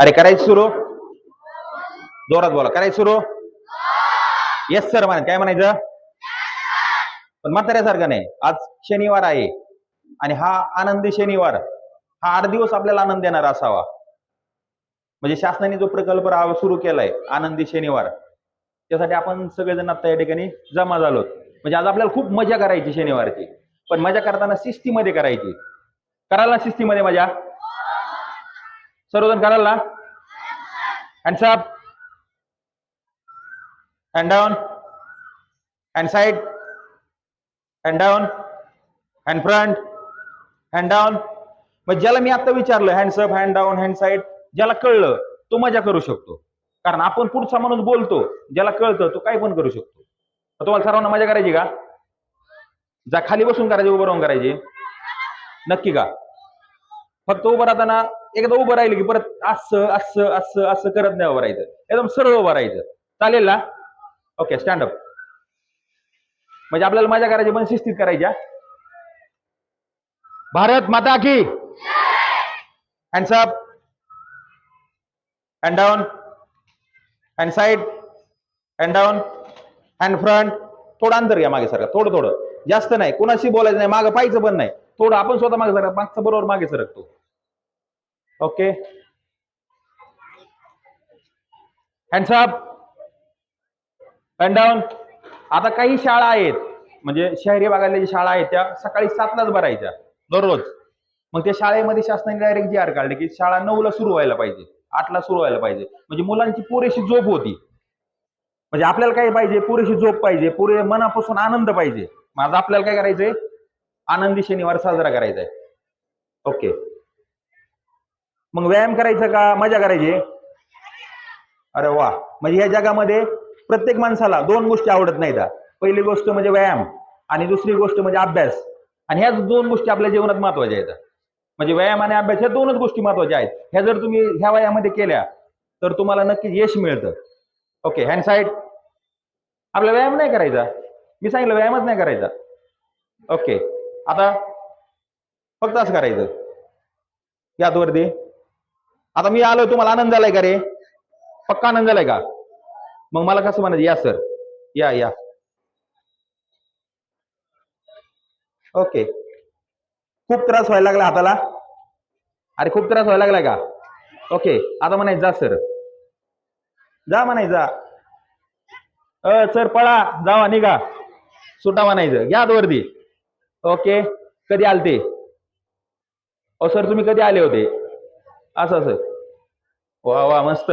अरे करायचं सुरू? जोरात बोला. करायचं सुरू? येस सर म्हणा. काय म्हणायचं? पण म्हाताऱ्यासारखं नाही. आज शनिवार आहे. आणि हा आनंदी शनिवार. हा आठ दिवस आपल्याला आनंद देणारा असावा. म्हणजे शासनाने जो प्रकल्प सुरू केलाय आनंदी शनिवार. त्यासाठी आपण सगळेजण आता या ठिकाणी जमा झालो. म्हणजे आज आपल्याला खूप मजा करायची शनिवारची. पण मजा करताना शिस्तीमध्ये करायची. करायला शिस्तीमध्ये मजा? सर्वजण कराल ना hands up hand down hand side hand down hand front hand down मग ज्याला मी आता विचारलं hands up hand down hand side ज्याला कळलं तो मजा करू शकतो. कारण आपण पुढचा माणूस बोलतो ज्याला कळतं तो काय पण करू शकतो. तुम्हाला सर्वांना मजा करायची का? जा खाली बसून करायची उभं राहून करायची. नक्की का? फक्त उभं राहताना एकदा उभं राहिलं की परत असं असं असं असं करत नाही उभं राहायचं. एकदम सरळ उभं राहायचं. चालेल ना? ओके स्टँड अप म्हणजे आपल्याला मजा करायची पण शिस्तीत करायच्या भारत माता की hands up hand down hand side hand down hand front थोडं अंतर घ्या मागे सरका थोडं थोडं. जास्त नाही कोणाशी बोलायचं नाही मागं पाहायचं पण नाही. थोडं आपण स्वतः मागे सरक मागचं बरोबर मागे सरकतो. Okay. Hands up hand down आता काही शाळा आहेत म्हणजे शहरी भागातल्या ज्या शाळा आहेत त्या सकाळी सातलाच भरायच्या दररोज. मग त्या शाळेमध्ये शासनाने डायरेक्ट जी आर काढले की शाळा नऊला सुरू व्हायला पाहिजे आठला सुरू व्हायला पाहिजे. म्हणजे मुलांची पुरेशी झोप होती. म्हणजे आपल्याला काय पाहिजे? पुरेशी झोप पाहिजे पुरे मनापासून आनंद पाहिजे. माझा आपल्याला काय करायचंय? आनंदी शनिवार साजरा करायचा आहे ओके. मग व्यायाम करायचा का? मजा करायची? अरे वा. म्हणजे या जगामध्ये प्रत्येक माणसाला दोन गोष्टी आवडत नाहीत पहिली गोष्ट म्हणजे व्यायाम आणि दुसरी गोष्ट म्हणजे अभ्यास. आणि ह्याच दोन गोष्टी आपल्या जीवनात महत्त्वाच्या आहेत. म्हणजे व्यायाम आणि अभ्यास ह्या दोनच गोष्टी महत्त्वाच्या आहेत. ह्या जर तुम्ही ह्या वयामध्ये केल्या तर तुम्हाला नक्की यश मिळतं. ओके हँड साईड आपला व्यायाम नाही करायचा. मी सांगितलं व्यायामच नाही करायचा. ओके आता फक्त असं करायचं. यात वरती. आता मी आलो तुम्हाला आनंद झालाय का रे? पक्का आनंद झालाय का? मग मला कसं म्हणायचं? या सर या या. ओके खूप त्रास व्हायला लागला हाताला. अरे खूप त्रास व्हायला लागलाय का? ओके आता म्हणायचं जा सर जा म्हणायचं जा. अ सर पळा. जावा निघा. सुटा म्हणायचं. घ्या आत वरती. ओके कधी आलते? ओ सर तुम्ही कधी आले होते? असं असं. वा वा मस्त.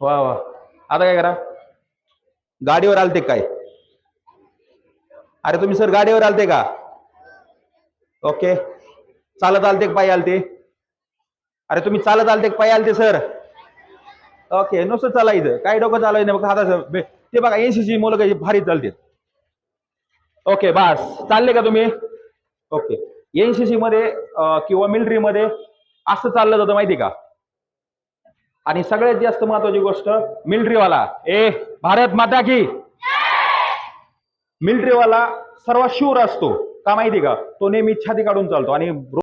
वा वा. आता काय करा? गाडीवर आलते काय? अरे तुम्ही सर गाडीवर आलते का? ओके. चालत आलते पाय पायी आलते? अरे तुम्ही चालत आलते पाय आलते सर? ओके नुसतं चालायचं. काय डोकं चालायचं नाही बघा हाताचं सर ते बघा एनसीची मुलं काही भारी चालते. ओके बास. चालले का तुम्ही? ओके. एनसीसी मध्ये किंवा मिलिटरी मध्ये असं चाललं जातं माहिती का? आणि सगळ्यात जास्त महत्वाची गोष्ट मिलिटरीवाला. ए भारत माता की. मिलिटरीवाला सर्वात शूर असतो. का माहिती का? तो नेहमी छाती काढून चालतो आणि